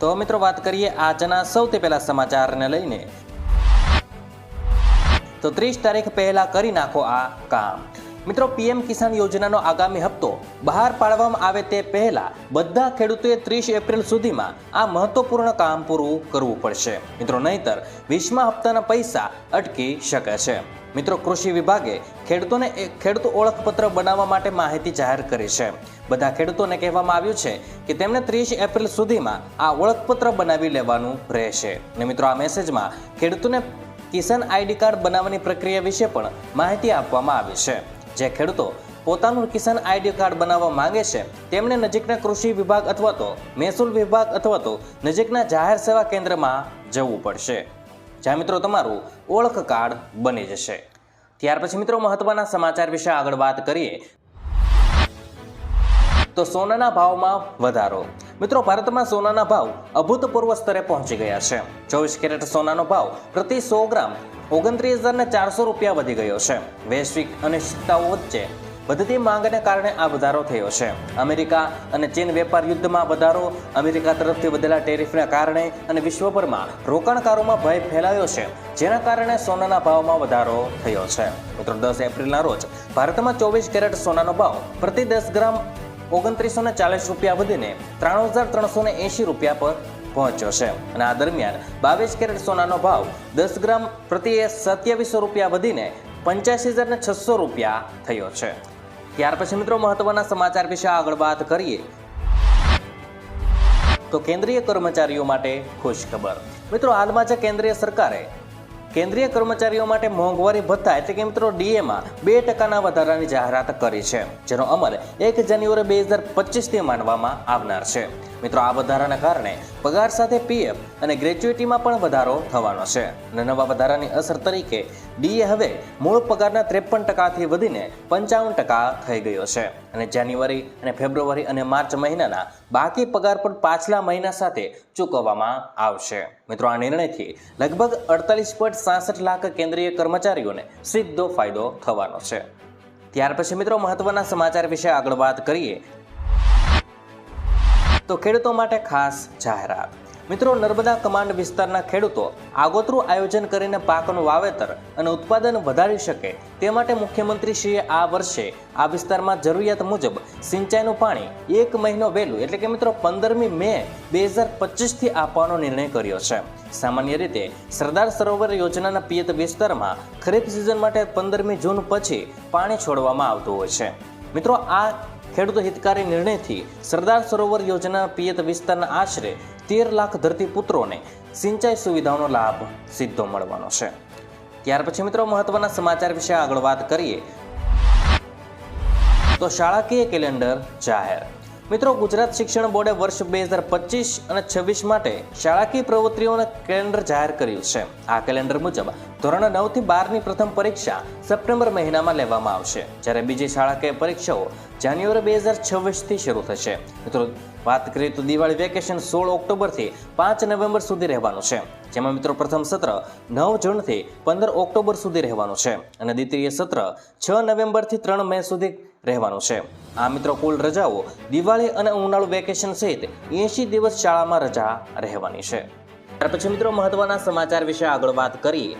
તો મિત્રો વાત કરીએ આજના સૌથી પહેલા સમાચારને લઈને. તો ત્રીસ તારીખ પહેલા કરી નાખો આ કામ. મિત્રો પીએમ કિસાન યોજનાનો આગામી હપ્તો બહાર પાડવામાં આવે તે પહેલા બધા ખેડૂતોએ ત્રીસ એપ્રિલ સુધીમાં આ મહત્વપૂર્ણ કામ પૂરું કરવું પડશે. મિત્રો નહીતર વીસમા હપ્તાના પૈસા અટકી શકે છે. મિત્રો, કૃષિ વિભાગે ખેડૂતોને ખેડૂત ઓળખપત્ર બનાવવા માટે માહિતી જાહેર કરી છે. બધા ખેડૂતોને કહેવામાં આવ્યું છે કે તેમને ત્રીસ એપ્રિલ સુધીમાં આ ઓળખપત્ર બનાવી લેવાનું રહેશે. અને મિત્રો, આ મેસેજમાં ખેડૂતોને કિસાન આઈડી કાર્ડ બનાવવાની પ્રક્રિયા વિશે પણ માહિતી આપવામાં આવી છે. જે ખેડૂતો પોતાનું કિસાન આઈડી કાર્ડ બનાવવા માંગે છે તેમણે નજીકના કૃષિ વિભાગ અથવા તો મહેસૂલ વિભાગ અથવા તો નજીકના જાહેર સેવા કેન્દ્રમાં જવું પડશે. જ્યાં મિત્રો તમારું ઓળખ કાર્ડ બની જશે. ત્યાર પછી મિત્રો મહત્વના સમાચાર વિશે આગળ વાત કરીએ. તો સોનાના ભાવમાં વધારો. મિત્રો ભારતમાં સોનાના ભાવ અભૂતપૂર્વ સ્તરે પહોંચી ગયા છે. ચોવીસ કેરેટ સોનાનો ભાવ પ્રતિ સો ગ્રામ ઓગણત્રીસ હજાર ચારસો રૂપિયા વધી ગયો છે. વૈશ્વિક અનિશ્ચિતતાઓ વચ્ચે વધતી માંગને કારણે આ વધારો થયો છે. અમેરિકા અને ચીન વેપાર યુદ્ધમાં વધારો, અમેરિકા તરફથી વધેલા ટેરિફના કારણે અને વિશ્વભરમાં રોકાણકારોમાં ભય ફેલાયો છે, જેના કારણે સોનાના ભાવમાં વધારો થયો છે. મિત્રો, દસ એપ્રિલના રોજ ભારતમાં ચોવીસ કેરેટ સોનાનો ભાવ પ્રતિ દસ ગ્રામ ઓગણત્રીસો ને ચાલીસ રૂપિયા વધીને ત્રાણું હજાર ત્રણસો ને એંશી રૂપિયા પર પહોંચ્યો છે. અને આ દરમિયાન બાવીસ કેરેટ સોનાનો ભાવ દસ ગ્રામ પ્રતિ સત્યાવીસો રૂપિયા વધીને પંચ્યાસી હજાર ને છસો રૂપિયા થયો છે. ત્યાર પછી મિત્રો મહત્વના સમાચાર વિશે આગળ વાત કરીએ. તો કેન્દ્રીય કર્મચારીઓ માટે ખુશ ખબર મિત્રો હાલમાં જે કેન્દ્રીય સરકારે. કેન્દ્રીય કર્મચારીઓ માટે મોંઘવારી ભથ્થા એટલે કે મિત્રો ડીએમાં બે ટકાના વધારાની જાહેરાત કરી છે, જેનો અમલ એક જાન્યુઆરી બે હજાર પચીસથી માનવામાં આવનાર છે. મિત્રો આ વધારાના કારણે પગાર સાથે પીએફ અને ગ્રેચ્યુઇટીમાં પણ વધારો થવાનો છે. અને નવા વધારાની અસર તરીકે ડીએ હવે મૂળ પગારના ત્રેપન ટકાથી વધીને પંચાવન ટકા થઈ ગયો છે. અને જાન્યુઆરી અને ફેબ્રુઆરી અને માર્ચ મહિનાના બાકી પગાર પણ પાછલા મહિના સાથે ચૂકવવામાં આવશે. મિત્રો, આ નિર્ણયથી લગભગ અડતાલીસ પોઈન્ટ સાસઠ લાખ કેન્દ્રીય કર્મચારીઓને સીધો ફાયદો થવાનો છે. ત્યાર પછી મિત્રો, મહત્વના સમાચાર વિશે આગળ વાત કરીએ. તો ખેડૂતો માટે ખાસ જાહેરાત. મિત્રો નર્મદા કમાન્ડ વિસ્તારના ખેડૂતો આગોતરું આયોજન કરીને પાકનું વાવેતર અને ઉત્પાદન વધારી શકે તે માટે મુખ્યમંત્રીશ્રીએ આ વર્ષે આ વિસ્તારમાં જરૂરિયાત મુજબ સિંચાઈનું પાણી એક મહિનો વહેલું, એટલે કે મિત્રો પંદરમી મે બે હજાર પચીસથી આપવાનો નિર્ણય કર્યો છે. સામાન્ય રીતે સરદાર સરોવર યોજનાના પિયત વિસ્તારમાં ખરીફ સિઝન માટે પંદરમી જૂન પછી પાણી છોડવામાં આવતું હોય છે. મિત્રો આ ખેડૂત હિતકારી નિર્ણયથી સરદાર સરોવર યોજના પિયત વિસ્તારના આશરે તેર લાખ ધરતીપુત્રોને સિંચાઈ સુવિધાઓનો લાભ સીધો મળવાનો છે. ત્યાર પછી મિત્રો મહત્વના સમાચાર વિશે આગળ વાત કરીએ. તો શાળાકીય કેલેન્ડર જાહેર? મિત્રો ગુજરાત શિક્ષણ બોર્ડે વર્ષ બે હજાર પચીસ અને છવ્વીસ માટે શાળાકીય પ્રવૃત્તિઓના કેલેન્ડર જાહેર કર્યું છે. આ કેલેન્ડર મુજબ ધોરણ નવથી બારની પ્રથમ પરીક્ષા સપ્ટેમ્બર મહિનામાં લેવામાં આવશે. જ્યારે બીજી શાળાકીય પરીક્ષાઓ જાન્યુઆરી બે હજાર છવ્વીસથી શરૂ થશે. મિત્રો વાત કરીએ તો દિવાળી વેકેશન સોળ ઓક્ટોબરથી પાંચ નવેમ્બર સુધી રહેવાનું છે. જેમાં મિત્રો પ્રથમ સત્ર નવ જૂનથી પંદર ઓક્ટોબર સુધી રહેવાનું છે અને દ્વિતીય સત્ર છ નવેમ્બરથી ત્રણ મે સુધી રહેવાનું છે. આ મિત્રો કુલ રજાઓ દિવાળી અને ઉનાળુ વેકેશન સહિત એંશી દિવસ શાળામાં રજા રહેવાની છે. ત્યાર પછી મિત્રો મહત્વના સમાચાર વિશે આગળ વાત કરીએ.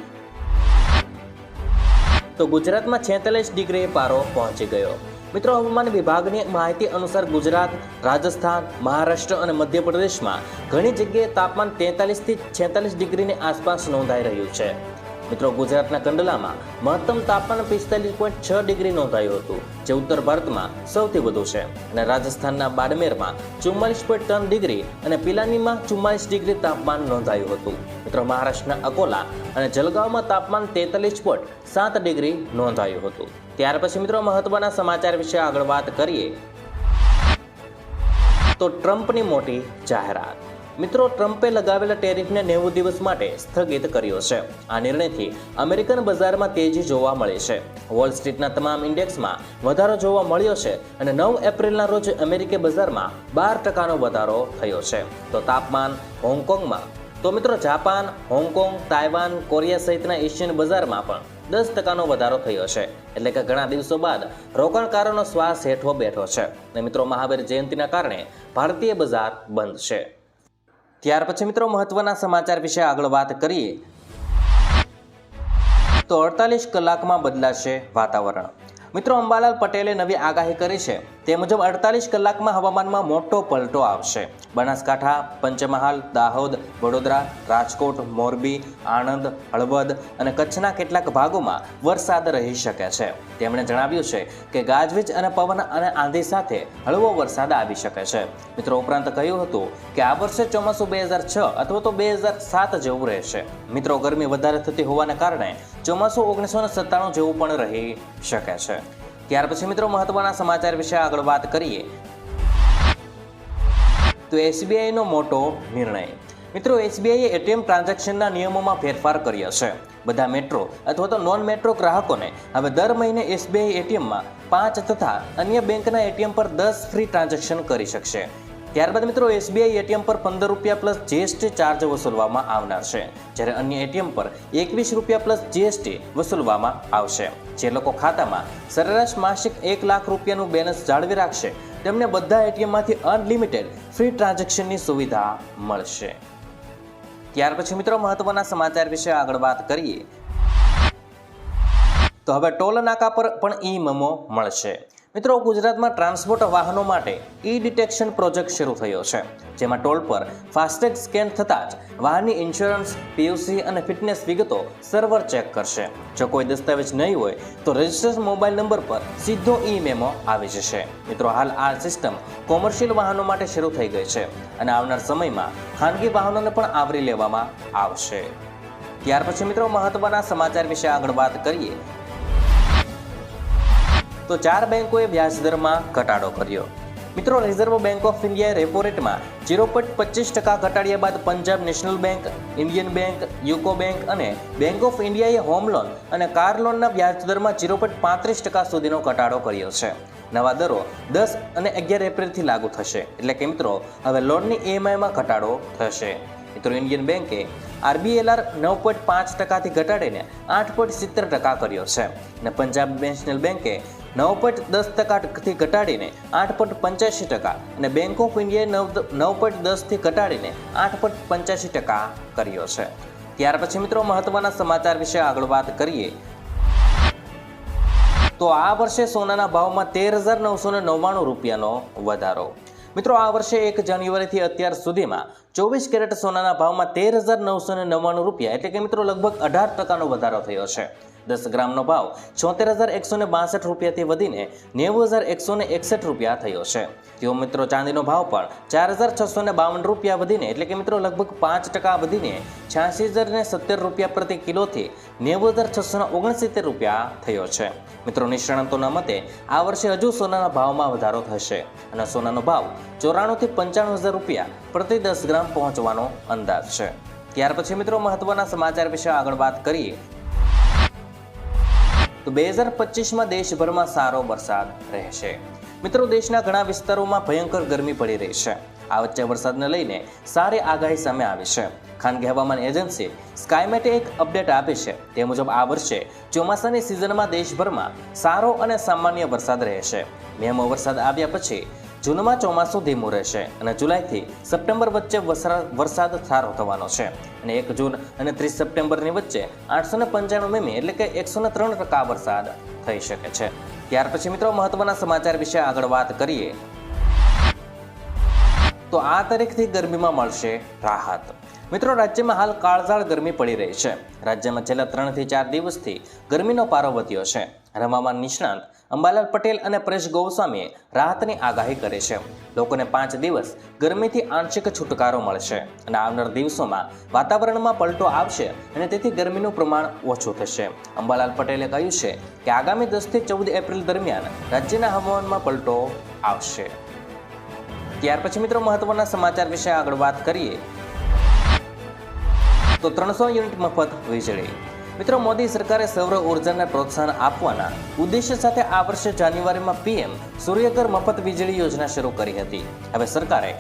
તો ગુજરાતમાં છેતાલીસ ડિગ્રી પારો પહોંચી ગયો. મિત્રો, હવામાન વિભાગની માહિતી અનુસાર ગુજરાત, રાજસ્થાન, મહારાષ્ટ્ર અને મધ્યપ્રદેશમાં ઘણી જગ્યાએ તાપમાન તેતાલીસથી છેતાલીસ ડિગ્રીની આસપાસ નોંધાઈ રહ્યું છે. મિત્રો, ગુજરાતના કંડલામાં મહત્તમ તાપમાન પિસ્તાલીસ પોઈન્ટ છ ડિગ્રી નોંધાયું હતું, જે ઉત્તર ભારતમાં સૌથી વધુ છે. અને રાજસ્થાનના બાડમેરમાં ચુમ્માલીસ પોઈન્ટ ત્રણ ડિગ્રી અને પિલાનીમાં ચુમ્માલીસ ડિગ્રી તાપમાન નોંધાયું હતું. મિત્રો, મહારાષ્ટ્રના અકોલા અને જલગાંવમાં તાપમાન તેતાલીસ પોઈન્ટ સાત ડિગ્રી નોંધાયું હતું. ત્યાર પછી મિત્રો, મહત્વના સમાચાર વિશે આગળ વાત કરીએ તો ટ્રમ્પની મોટી જાહેરાત. મિત્રો, ટ્રમ્પે લગાવેલા ટેરિફને નેવું દિવસ માટે સ્થગિત કર્યો છે. આ નિર્ણયથી અમેરિકન બજારમાં તેજી જોવા મળી છે. વોલ સ્ટ્રીટના તમામ ઇન્ડેક્સમાં વધારો જોવા મળ્યો છે અને નવ એપ્રિલના રોજ અમેરિકી બજારમાં બાર ટકાનો વધારો થયો છે. તો તાપમાન હોંગકોંગમાં? તો મિત્રો, Japan, Hong Kong, Taiwan, Korea સહિતના એશિયન બજારમાં પણ દસ ટકાનો વધારો થયો છે. એટલે કે ઘણા દિવસો બાદ રોકાણકારોનો શ્વાસ હેઠો બેઠો છે. અને મિત્રો, મહાવીર જયંતિના કારણે ભારતીય બજાર બંધ છે. ત્યાર પછી મિત્રો મહત્વના સમાચાર વિશે આગળ વાત કરીએ. તો અડતાલીસ કલાકમાં બદલાશે વાતાવરણ. મિત્રો અંબાલાલ પટેલે નવી આગાહી કરી છે. તે મુજબ અડતાલીસ કલાકમાં હવામાનમાં મોટો પલટો આવશે. બનાસકાંઠા, પંચમહાલ, દાહોદ, વડોદરા, રાજકોટ, મોરબી, આણંદ, હળવદ અને કચ્છના કેટલાક ભાગોમાં વરસાદ રહી શકે છે. તેમણે જણાવ્યું છે કે ગાજવીજ અને પવન અને આંધી સાથે હળવો વરસાદ આવી શકે છે. મિત્રો, ઉપરાંત કહ્યું હતું કે આ વર્ષે ચોમાસું બે હજાર છ અથવા તો બે હજાર સાત જેવું રહેશે. મિત્રો, ગરમી વધારે થતી હોવાને કારણે ચોમાસું ઓગણીસો સત્તાણું જેવું પણ રહી શકે છે. ત્યાર પછી મિત્રો મહત્વના સમાચાર વિશે આગળ વાત કરીએ. તો એસબીઆઈનો મોટો નિર્ણય. મિત્રો, એસબીઆઈએ એટીએમ ટ્રાન્ઝેક્શનના નિયમોમાં ફેરફાર કર્યો છે. બધા મેટ્રો અથવા તો નોન મેટ્રો ગ્રાહકોને હવે દર મહિને એસબીઆઈ એટીએમમાં પાંચ તથા અન્ય બેંકના એટીએમ પર દસ ફ્રી ટ્રાન્ઝેક્શન કરી શકશે. ત્યારબાદ મિત્રો એસબીઆઈ એટીએમ પર પંદર રૂપિયા પ્લસ જીએસટી ચાર્જ વસૂલવામાં આવનાર છે. જ્યારે અન્ય એટીએમ પર એકવીસ રૂપિયા પ્લસ જીએસટી વસૂલવામાં આવશે. જે લોકો ખાતામાં સરેરાશ માસિક એક લાખ રૂપિયાનું બેલેન્સ જાળવી રાખશે, તેમને બધા એટીએમમાંથી અનલિમિટેડ ફ્રી ટ્રાન્ઝેક્શનની સુવિધા મળશે. ત્યાર પછી મિત્રો મહત્વના સમાચાર વિશે આગળ વાત કરીએ. તો હવે ટોલ નાકા પર પણ ઈ મેમો મળશે. મિત્રો, ગુજરાતમાં ટ્રાન્સપોર્ટ વાહનો માટે ઈ ડિટેક્શન પ્રોજેક્ટ શરૂ થયો છે, જેમાં ટોલ પર ફાસ્ટેગ સ્કેન થતાં જ વાહનની ઇન્સ્યોરન્સ, પીયુસી અને ફિટનેસ વિગતો સર્વર ચેક કરશે. જો કોઈ દસ્તાવેજ નહીં હોય, તો રજિસ્ટ્રેશન મોબાઈલ નંબર પર સીધો ઈ મેમો આવી જશે. મિત્રો, હાલ આ સિસ્ટમ કોમર્શિયલ વાહનો માટે શરૂ થઈ ગઈ છે અને આવનાર સમયમાં ખાનગી વાહનોને પણ આવરી લેવામાં આવશે. ત્યાર પછી મિત્રો, મહત્વના સમાચાર વિશે આગળ વાત કરીએ તો ચાર બેંકોએ વ્યાજદરમાં ઘટાડો કર્યો. મિત્રો, રિઝર્વ બેંક ઓફ ઇન્ડિયાએ રેપો રેટમાં ઝીરો પોઈન્ટ પચીસ ટકા ઘટાડ્યા બાદ Punjab National Bank, Indian Bank, UCO Bank અને બેંક ઓફ ઇન્ડિયાએ હોમ લોન અને કાર લોનના વ્યાજદરમાં ઝીરો પોઈન્ટ પાંત્રીસ ટકા સુધીનો ઘટાડો કર્યો છે. નવા દરો દસ અને અગિયાર એપ્રિલથી લાગુ થશે. એટલે કે મિત્રો, હવે લોનની ઈએમઆઈમાં ઘટાડો થશે. મિત્રો, ઇન્ડિયન બેંકે આરબીએલઆર નવ પોઈન્ટ પાંચ ટકાથી ઘટાડીને આઠ પોઈન્ટ સિત્તેર ટકા કર્યો છે. અને પંજાબ નેશનલ બેંકે નવ પોઈન્ટ દસ ટકાથી ઘટાડીને આઠ પોઈન્ટ પંચ્યાસી ટકા અને બેંક ઓફ ઇન્ડિયાએ નવ નવ પોઈન્ટ દસથી ઘટાડીને આઠ પોઈન્ટ પંચ્યાસી ટકા કર્યો છે. ત્યાર પછી મિત્રો મહત્વના સમાચાર વિશે આગળ વાત કરીએ. તો આ વર્ષે સોનાના ભાવમાં તેર હજાર નવસો ને નવ્વાણું રૂપિયાનો વધારો. મિત્રો આ વર્ષે એક જાન્યુઆરીથી અત્યાર સુધીમાં ચોવીસ કેરેટ સોનાના ભાવમાં તેર હજાર નવસો ને નવ્વાણું રૂપિયા એટલે કે મિત્રો લગભગ અઢાર ટકાનો વધારો થયો છે. દસ ગ્રામનો ભાવ છોતેર હજાર એકસો ને બાસઠ રૂપિયાથી વધીને નેવું હજાર એકસો ને એકસઠ રૂપિયા થયો છે. તેઓ મિત્રો ચાંદીનો ભાવ પણ ચાર હજાર છસો ને બાવન રૂપિયા વધીને એટલે કે મિત્રો લગભગ પાંચ ટકા વધીને છ્યાસી હજાર ને સત્તર રૂપિયા પ્રતિ કિલોથી નેવું હજાર છસો ને ઓગણસિત્તેર રૂપિયા થયો છે. મિત્રો નિષ્ણાંતોના મતે આ વર્ષે હજુ સોનાના ભાવમાં વધારો થશે અને સોનાનો ભાવ ચોરાણુંથી પંચાણું હજાર રૂપિયા પ્રતિ દસ ગ્રામ પહોંચવાનો અંદાજ છે. ત્યાર પછી મિત્રો મહત્વના સમાચાર વિશે આગળ વાત કરીએ તો બે હજાર પચીસમાં દેશભરમાં સારો વરસાદ રહેશે. મિત્રો, દેશના ઘણા વિસ્તારોમાં ભયંકર ગરમી પડી રહી છે. આ વચ્ચે વરસાદને લઈને સારી આગાહી સામે આવી છે. ખાનગી હવામાન એજન્સી સ્કાયમેટે એક અપડેટ આપી છે. તે મુજબ આ વર્ષે ચોમાસાની સિઝનમાં દેશભરમાં સારો અને સામાન્ય વરસાદ રહેશે. મેમો વરસાદ આવ્યા પછી જૂનમાં ચોમાસું ધીમું રહેશે અને જુલાઈથી સપ્ટેમ્બર વચ્ચે વરસાદ સારો થવાનો છે. અને એક જૂન અને ત્રીસ સપ્ટેમ્બરની વચ્ચે આઠસો ને પંચાણું મીમી એટલે કે એકસો ને ત્રણ ટકા વરસાદ થઈ શકે છે. ત્યાર પછી મિત્રો મહત્વના સમાચાર વિશે આગળ વાત કરીએ. તો આ તારીખથી ગરમીમાં મળશે રાહત. મિત્રો રાજ્યમાં હાલ કાળઝાળ ગરમી પડી રહી છે. રાજ્યમાં છેલ્લા ત્રણથી ચાર દિવસથી ગરમીનો પારો વધ્યો છે. હવામાન નિષ્ણાંત અંબાલાલ પટેલ અને પરેશ ગોસ્વામીએ રાહતની આગાહી કરી છે. લોકોને પાંચ દિવસ ગરમીથી આંશિક છુટકારો મળશે અને આવનાર દિવસોમાં વાતાવરણમાં પલટો આવશે અને તેથી ગરમીનું પ્રમાણ ઓછું થશે. અંબાલાલ પટેલે કહ્યું છે કે આગામી દસથી ચૌદ એપ્રિલ દરમિયાન રાજ્યના હવામાનમાં પલટો આવશે. ત્યાર પછી મિત્રો મહત્વના સમાચાર વિશે આગળ વાત કરીએ. તો ત્રણસો યુનિટ મફત વીજળી. મિત્રો, મોદી સરકારે સૌર ઉર્જાને પ્રોત્સાહન આપવાના ઉદ્દેશ્ય સાથે આ વર્ષે જાન્યુઆરીમાં પીએમ સૂર્યઘર મફત વીજળી યોજના શરૂ કરી હતી. હવે સરકારે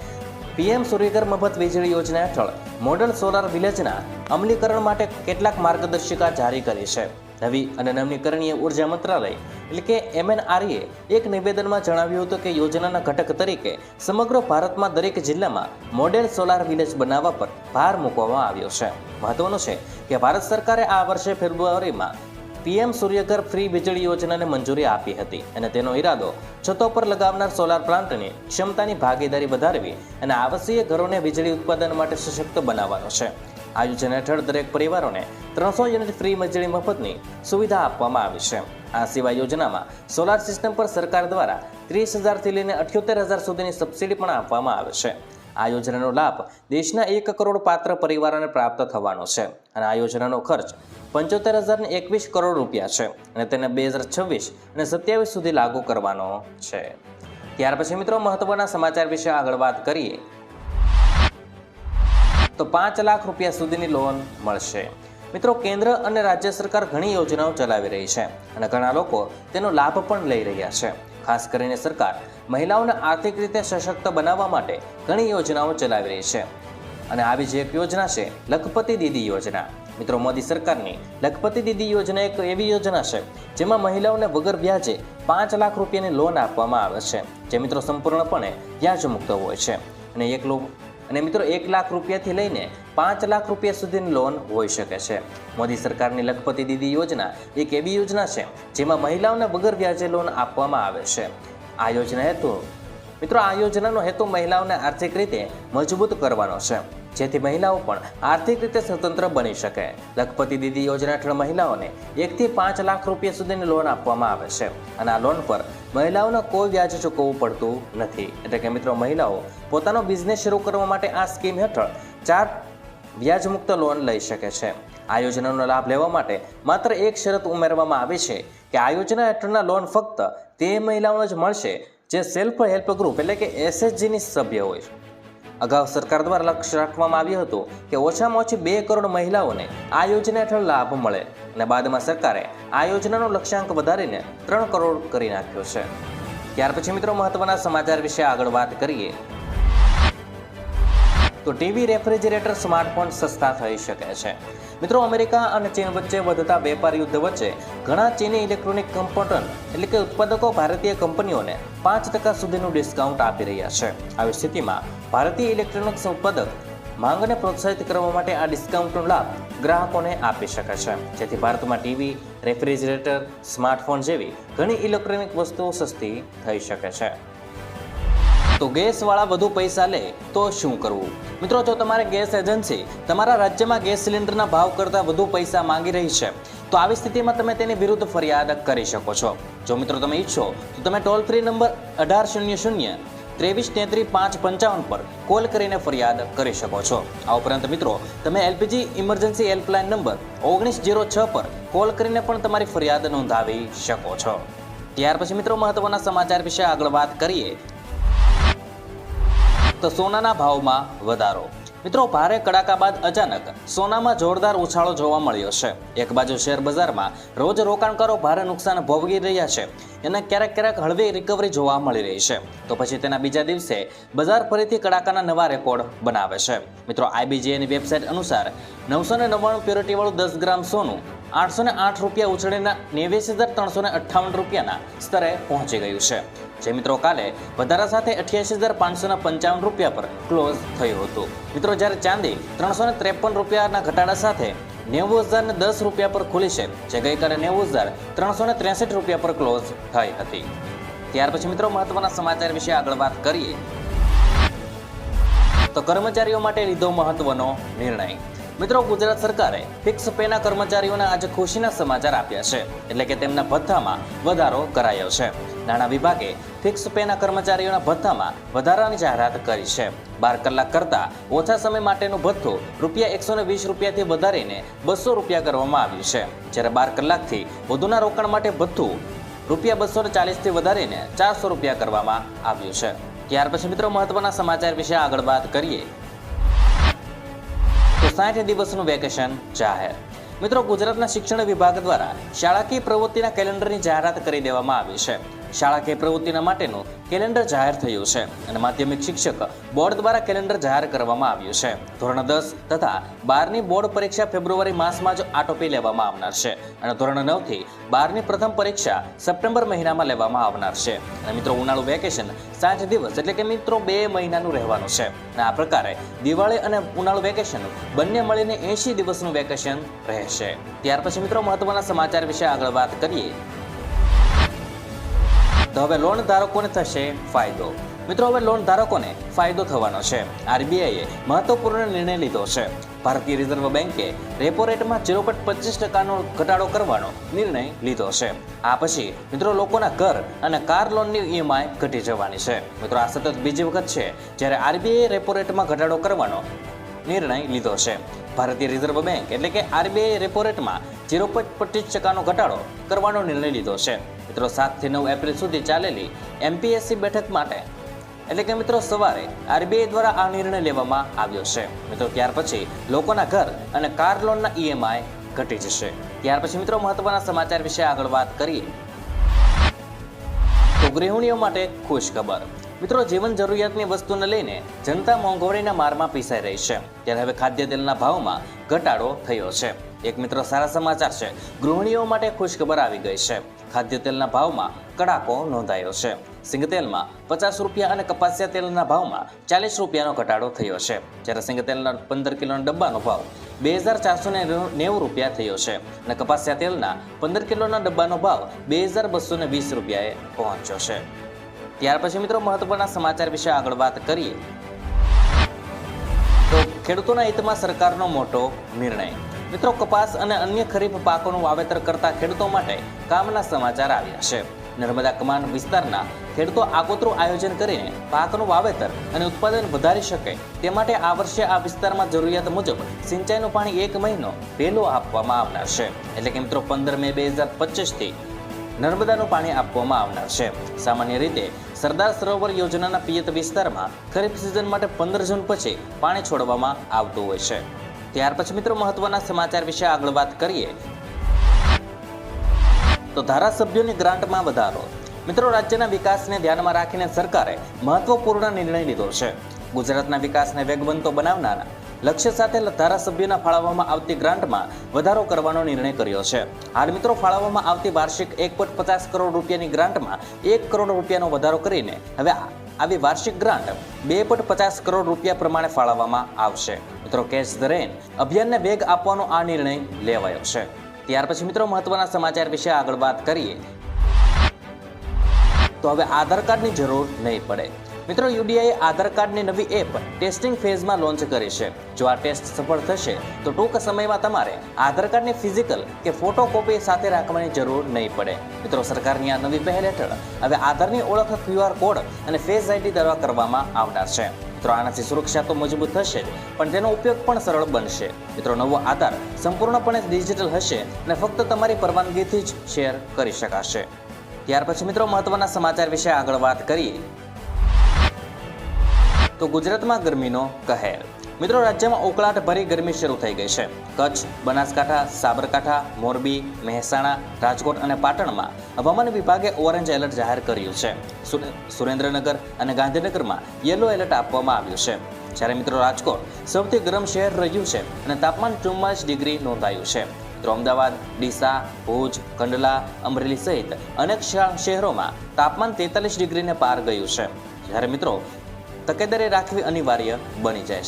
પીએમ સૂર્યઘર મફત વીજળી યોજના હેઠળ મોડલ સોલાર વિલેજના અમલીકરણ માટે કેટલાક માર્ગદર્શિકા જારી કરી છે. નવી અને નવીનીકરણીય ઊર્જા મંત્રાલય એટલે કે એમએનઆરએ એક નિવેદનમાં જણાવ્યું હતું કે યોજનાના ઘટક તરીકે સમગ્ર ભારતમાં દરેક જિલ્લામાં મોડેલ સોલાર વિલેજ બનાવવા પર ભાર મૂકવામાં આવ્યો છે. મહત્વનું છે કે ભારત સરકારે આ વર્ષે ફેબ્રુઆરીમાં પીએમ સૂર્યઘર ફ્રી વીજળી યોજનાને મંજૂરી આપી હતી અને તેનો ઈરાદો છતો પર લગાવનાર સોલાર પ્લાન્ટની ક્ષમતાની ભાગીદારી વધારવી અને આવાસીય ઘરોને વીજળી ઉત્પાદન માટે સશક્ત બનાવવાનો છે. આ યોજના હેઠળ દરેક પરિવારોને ત્રણસો યુનિટ ફ્રી વીજળી મફતની સુવિધા આપવામાં આવી છે. આ સિવાય યોજનામાં સોલાર સિસ્ટમ પર સરકાર દ્વારા ત્રીસ હજારથી લઈને અઠ્યોતેર હજાર સુધીની સબસિડી પણ આપવામાં આવે છે. આ યોજનાનો લાભ દેશના એક કરોડ પાત્ર પરિવારોને પ્રાપ્ત થવાનો છે અને આ યોજનાનો ખર્ચ પંચોતેર હજારને એકવીસ કરોડ રૂપિયા છે અને તેને બે હજાર છવ્વીસ અને સત્યાવીસ સુધી લાગુ કરવાનો છે. ત્યાર પછી મિત્રો મહત્વના સમાચાર વિશે આગળ વાત કરીએ. તો પાંચ લાખ રૂપિયા સુધીની લોન મળશે. મિત્રો, કેન્દ્ર અને રાજ્ય સરકાર ઘણી યોજનાઓ ચલાવી રહી છે અને ઘણા લોકો તેનો લાભ પણ લઈ રહ્યા છે. ખાસ કરીને સરકાર મહિલાઓને આર્થિક રીતે સશક્ત બનાવવા માટે ઘણી યોજનાઓ ચલાવી રહી છે. અને આવી જ એક યોજના છે, લખપતિ દીદી યોજના. મિત્રો, મોદી સરકારની લખપતિ દીદી યોજના એક એવી યોજના છે, જેમાં મહિલાઓને વગર વ્યાજે પાંચ લાખ રૂપિયાની લોન આપવામાં આવે છે, જે મિત્રો સંપૂર્ણપણે વ્યાજ મુક્ત હોય છે. અને એક અને મિત્રો, એક લાખ રૂપિયાથી લઈને પાંચ લાખ રૂપિયા સુધીની લોન હોઈ શકે છે. મોદી સરકારની લખપતિ દીદી યોજના એક એવી યોજના છે જેમાં મહિલાઓને વગર વ્યાજે લોન આપવામાં આવે છે. આ યોજના હેતુ મિત્રો, આ યોજનાનો હેતુ મહિલાઓને આર્થિક રીતે મજબૂત કરવાનો છે. જેથી મહિલાઓ પણ આર્થિક રીતે સ્વતંત્ર બની શકે. લખપતિ દીદી યોજના હેઠળ મહિલાઓને એકથી પાંચ લાખ રૂપિયા સુધીની લોન આપવામાં આવે છે. અને આ લોન પર મહિલાઓને કોઈ વ્યાજ ચૂકવવું પડતું નથી. એટલે કે મિત્રો, મહિલાઓ પોતાનો બિઝનેસ શરૂ કરવા માટે આ સ્કીમ હેઠળ ચાર વ્યાજમુક્ત લોન લઈ શકે છે. આ યોજનાનો લાભ લેવા માટે માત્ર એક શરત ઉમેરવામાં આવી છે કે આ યોજના હેઠળના લોન ફક્ત તે મહિલાઓને જ મળશે જે સેલ્ફ હેલ્પ ગ્રુપ એટલે કે એસએચજીની સભ્ય હોય. અગાઉ સરકાર દ્વારા લક્ષ્ય રાખવામાં આવ્યું હતું કે ઓછામાં ઓછી બે કરોડ મહિલાઓને આ યોજના હેઠળ લાભ મળે અને બાદમાં સરકારે આ યોજનાનો લક્ષ્યાંક વધારીને ત્રણ કરોડ કરી નાખ્યો છે. ત્યાર પછી મિત્રો મહત્વના સમાચાર વિશે આગળ વાત કરીએ. તો ટીવી રેફ્રિજરેટર સ્માર્ટફોન સસ્તા થઈ શકે છે. મિત્રો, અમેરિકા અને ચીન વચ્ચે વધતા વેપાર યુદ્ધ વચ્ચે ઘણા ચીની ઇલેક્ટ્રોનિક કમ્પોનન્ટ એટલે કે ઉત્પાદકો ભારતીય કંપનીઓને પાંચ ટકા સુધીનું ડિસ્કાઉન્ટ આપી રહ્યા છે. આવી સ્થિતિમાં ભારતીય ઇલેક્ટ્રોનિક્સ ઉત્પાદક માંગને પ્રોત્સાહિત કરવા માટે આ ડિસ્કાઉન્ટનો લાભ ગ્રાહકોને આપી શકે છે. જેથી ભારતમાં ટીવી, રેફ્રિજરેટર, સ્માર્ટફોન જેવી ઘણી ઇલેક્ટ્રોનિક વસ્તુઓ સસ્તી થઈ શકે છે. તો ગેસવાળા વધુ પૈસા લે, તો શું કરવું? મિત્રો, જો તમારે ગેસ એજન્સી તમારા રાજ્યમાં ગેસ સિલિન્ડરના ભાવ કરતાં વધુ પૈસા માંગી રહી છે, તો આવી સ્થિતિમાં તમે તેની વિરુદ્ધ ફરિયાદ કરી શકો છો. જો મિત્રો તમે ઈચ્છો, તો તમે ટોલ ફ્રી નંબર અઢાર શૂન્ય શૂન્ય ત્રેવીસ તેત્રીસ પાંચ પંચાવન પર કોલ કરીને ફરિયાદ કરી શકો છો. આ ઉપરાંત મિત્રો, તમે એલપીજી ઇમરજન્સી હેલ્પલાઇન નંબર ઓગણીસ જીરો છ પર કોલ કરીને પણ તમારી ફરિયાદ નોંધાવી શકો છો. ત્યાર પછી મિત્રો, મહત્વના સમાચાર વિશે આગળ વાત કરીએ તો સોનાના ભાવમાં વધારો. મિત્રો, ભારે કડાકા બાદ અચાનક સોનામાં જોરદાર ઉછાળો જોવા મળ્યો છે. એક બાજુ શેર બજારમાં રોજ રોકાણકારો ભારે નુકસાન ભોગવી રહ્યા છે અને ક્યારેક ક્યારેક હળવી રિકવરી જોવા મળી રહી છે. તો પછી તેના બીજા દિવસે બજાર ફરીથી કડાકાના નવા રેકોર્ડ બનાવે છે. મિત્રો આઈબીજીએની વેબસાઇટ અનુસાર નવસો ને નવ્વાણું પ્યોરિટીવાળું દસ ગ્રામ સોનું આઠસો આઠ રૂપિયા ઉછળીને નેવ્યાસી હજાર ત્રણસો અઠ્ઠાવન રૂપિયાના સ્તરે પહોંચી ગયું છે. જે મિત્રો કાલે વધારા સાથે અઠ્યાસી હજાર પાંચસો પંચાવન રૂપિયા પર ક્લોઝ થયું હતું. મિત્રો, જ્યારે ચાંદી ત્રણસો ને ત્રેપન રૂપિયાના ઘટાડા સાથે નેવું હજાર ને દસ રૂપિયા પર ખુલી છે, જે ગઈકાલે નેવું હજાર ત્રણસો ને ત્રેસઠ રૂપિયા પર ક્લોઝ થઈ હતી. ત્યાર પછી મિત્રો, મહત્વના સમાચાર વિશે આગળ વાત કરીએ. તો કર્મચારીઓ માટે લીધો મહત્વનો નિર્ણય. મિત્રો, ગુજરાત સરકારે ફિક્સ પેના કર્મચારીઓને આજે ખુશીના સમાચાર આપ્યા છે, એટલે કે તેમના ભથ્થામાં વધારો કરાયો છે. નાણાં વિભાગે ફિક્સ પેના કર્મચારીઓના ભથ્થામાં વધારાની જાહેરાત કરી છે. બાર કલાક કરતાં ઓછા સમય માટેનું ભથ્થું રૂપિયા એકસો ને વીસ રૂપિયાથી વધારીને બસો રૂપિયા કરવામાં આવ્યું છે. જ્યારે બાર કલાકથી વધુના રોકાણ માટે ભથ્થું રૂપિયા બસો ચાલીસથી વધારીને ચારસો રૂપિયા કરવામાં આવ્યું છે. ત્યાર પછી મિત્રો મહત્વના સમાચાર વિશે આગળ વાત કરીએ. તો સાઠ દિવસનું વેકેશન જાહેર. મિત્રો ગુજરાતના શિક્ષણ વિભાગ દ્વારા શાળાકીય પ્રવૃત્તિના કેલેન્ડરની જાહેરાત કરી દેવામાં આવી છે. શાળાકીય પ્રવૃત્તિના માટેનું કેલેન્ડર જાહેર થયું છે અને માધ્યમિક શિક્ષક બોર્ડ દ્વારા કેલેન્ડર જાહેર કરવામાં આવ્યું છે. ધોરણ દસ તથા બારની બોર્ડ પરીક્ષા ફેબ્રુઆરી માસમાં જ આટોપી લેવામાં આવનાર છે અને ધોરણ નવથી બારની પ્રથમ પરીક્ષા સપ્ટેમ્બર મહિનામાં લેવામાં આવનાર છે. અને મિત્રો, ઉનાળુ વેકેશન સાઠ દિવસ એટલે કે મિત્રો બે મહિનાનું રહેવાનું છે. અને આ પ્રકારે દિવાળી અને ઉનાળુ વેકેશન બંને મળીને એંશી દિવસનું વેકેશન રહેશે. ત્યાર પછી મિત્રો, મહત્વના સમાચાર વિશે આગળ વાત કરીએ. તો હવે લોન ધારકોને થશે ફાયદો. મિત્રો, હવે લોન ધારકોને ફાયદો થવાનો છે. આરબીઆઈએ મહત્વપૂર્ણ નિર્ણય લીધો છે. ભારતીય રિઝર્વ બેન્કે રેપો રેટમાં ઝીરો પોઈન્ટ પચીસ ટકાનો ઘટાડો કરવાનો નિર્ણય લીધો છે. આ પછી મિત્રો, લોકોના ઘર અને કાર લોનની ઈએમઆઈ ઘટી જવાની છે. મિત્રો, આ સતત બીજી વખત છે જ્યારે આરબીઆઈએ રેપો રેટમાં ઘટાડો કરવાનો નિર્ણય લીધો છે. ભારતીય રિઝર્વ બેંક એટલે કે આરબીઆઈ રેપો રેટમાં ઝીરો પોઈન્ટ પચીસ ટકાનો ઘટાડો કરવાનો નિર્ણય લીધો છે. મિત્રો, સાતથી નવ એપ્રિલ સુધી ચાલેલી એમપીએસસી બેઠક માટે. એટલે કે મિત્રો, સવારે આરબીઆઈ દ્વારા આ નિર્ણય લેવામાં આવ્યો છે. મિત્રો, ત્યાર પછી લોકોના ઘર અને કાર લોનના ઈએમઆઈ ઘટી જશે. ત્યાર પછી મિત્રો, મહત્વના સમાચાર વિશે આગળ વાત કરીએ. તો ગૃહિણીઓ માટે ખુશ ખબર. મિત્રો, જીવન જરૂરિયાતની વસ્તુને લઈને જનતા મોંઘવારીના મારમાં પીસાઈ રહી છે. ત્યારે હવે ખાદ્ય તેલના ભાવમાં ઘટાડો થયો છે. એક મિત્રો સારા સમાચાર છે. ગૃહિણીઓ માટે ખુશખબર આવી ગઈ છે. ખાદ્ય તેલના ભાવમાં કડાકો નોંધાયો છે. સિંગતેલમાં પચાસ રૂપિયા અને કપાસિયા તેલના ભાવમાં ચાલીસ રૂપિયાનો ઘટાડો થયો છે. જ્યારે સિંગતેલના પંદર કિલોના ડબ્બાનો ભાવ બે હજાર ચારસો ને નેવું રૂપિયા થયો છે અને કપાસિયા તેલના પંદર કિલોના ડબ્બાનો ભાવ બે હજાર બસો ને વીસ રૂપિયાએ પહોંચ્યો છે. ત્યાર પછી મિત્રો મહત્વના સમાચાર વિશે આગળ વાત કરીએ. તો ખેડૂતોના હિતમાં સરકારનો મોટો નિર્ણય. મિત્રો, કપાસ અને અન્ય ખરીફ પાકોનું વાવેતર કરતા ખેડૂતો માટે કામના સમાચાર આવ્યા છે. નર્મદા કમાન વિસ્તારના ખેડૂતો આગોતરું આયોજન કરીને પાકનું વાવેતર અને ઉત્પાદન વધારી શકે તે માટે આ વર્ષે આ વિસ્તારમાં જરૂરિયાત મુજબ સિંચાઈનું પાણી એક મહિનો વહેલો આપવામાં આવનાર છે. એટલે કે મિત્રો, પંદર મે બે હજાર પચીસથી નર્મદાનું પાણી આપવામાં આવનાર છે. સામાન્ય રીતે સરદાર સરોવર યોજનાના પિયત વિસ્તારમાં ખરીફ સિઝન માટે પંદર જૂન પછી પાણી છોડવામાં આવતું હોય છે. ત્યાર પછી મિત્રો મહત્વના સમાચાર વિશે આગળ વાત કરીએ. તો ધારાસભ્યોની ગ્રાન્ટમાં વધારો. મિત્રો રાજ્યના વિકાસને ધ્યાનમાં રાખીને સરકારે મહત્વપૂર્ણ નિર્ણય લીધો છે. ગુજરાતના વિકાસને વેગવંતો બનાવનારા લક્ષ્ય સાથે ધારાસભ્યોના ફાળવવામાં આવતી ગ્રાન્ટમાં વધારો કરવાનો નિર્ણય કર્યો છે. હાલ મિત્રો ફાળવવામાં આવતી વાર્ષિક એક પોઈન્ટ પચાસ કરોડ રૂપિયાની ગ્રાન્ટમાં એક કરોડ રૂપિયાનો વધારો કરીને હવે આવી વાર્ષિક ગ્રાન્ટ બે પોઈન્ટ પચાસ કરોડ રૂપિયા પ્રમાણે ફાળવવામાં આવશે. મિત્રો કેશ ધ રેન અભિયાનને વેગ આપવાનો આ નિર્ણય લેવાયો છે. ત્યાર પછી મિત્રો, મહત્વના સમાચાર વિશે આગળ વાત કરીએ. તો હવે આધાર કાર્ડની જરૂર નહીં પડે. મિત્રો યુડીઆઈ આધાર કાર્ડની નવી એપ ટેસ્ટિંગ ફેઝમાં લોન્ચ કરી છે. જો આ ટેસ્ટ સફળ થશે, તો ટૂંક સમયમાં તમારે આધાર કાર્ડની ફિઝિકલ કે ફોટો કોપી સાથે રાખવાની જરૂર નહીં પડે. મિત્રો, સરકારની આ નવી પહેલ હેઠળ હવે આધારની ઓળખ ક્યુઆર કોડ અને ફેસ આઈડી દ્વારા કરવામાં આવનાર છે. મિત્રો, આનાથી સુરક્ષા તો મજબૂત થશે પણ તેનો ઉપયોગ પણ સરળ બનશે. મિત્રો, નવો આધાર સંપૂર્ણપણે ડિજિટલ હશે અને ફક્ત તમારી પરવાનગીથી જ શેર કરી શકાશે. ત્યાર પછી મિત્રો, મહત્વના સમાચાર વિશે આગળ વાત કરીએ. તો ગુજરાતમાં ગરમીનો કહેર. મિત્રો, રાજ્યમાં ઉકળાટ ભરી ગરમી શરૂ થઈ ગઈ છે. કચ્છ, બનાસકાંઠા, સાબરકાંઠા, મોરબી, મહેસાણા, રાજકોટ અને પાટણમાં હવામાન વિભાગે ઓરેન્જ એલર્ટ જાહેર કર્યું છે. સુરેન્દ્રનગર અને ગાંધીનગરમાં યલો એલર્ટ આપવામાં આવ્યું છે. જ્યારે મિત્રો, રાજકોટ સૌથી ગરમ શહેર રહ્યું છે અને તાપમાન ચુમ્માલીસ ડિગ્રી નોંધાયું છે. તો અમદાવાદ, ડીસા, ભુજ, કંડલા, અમરેલી સહિત અનેક શહેરોમાં તાપમાન તેતાલીસ ડિગ્રીને પાર ગયું છે. જ્યારે મિત્રો તકેદારી રાખવી અનિવાર્ય બની જાય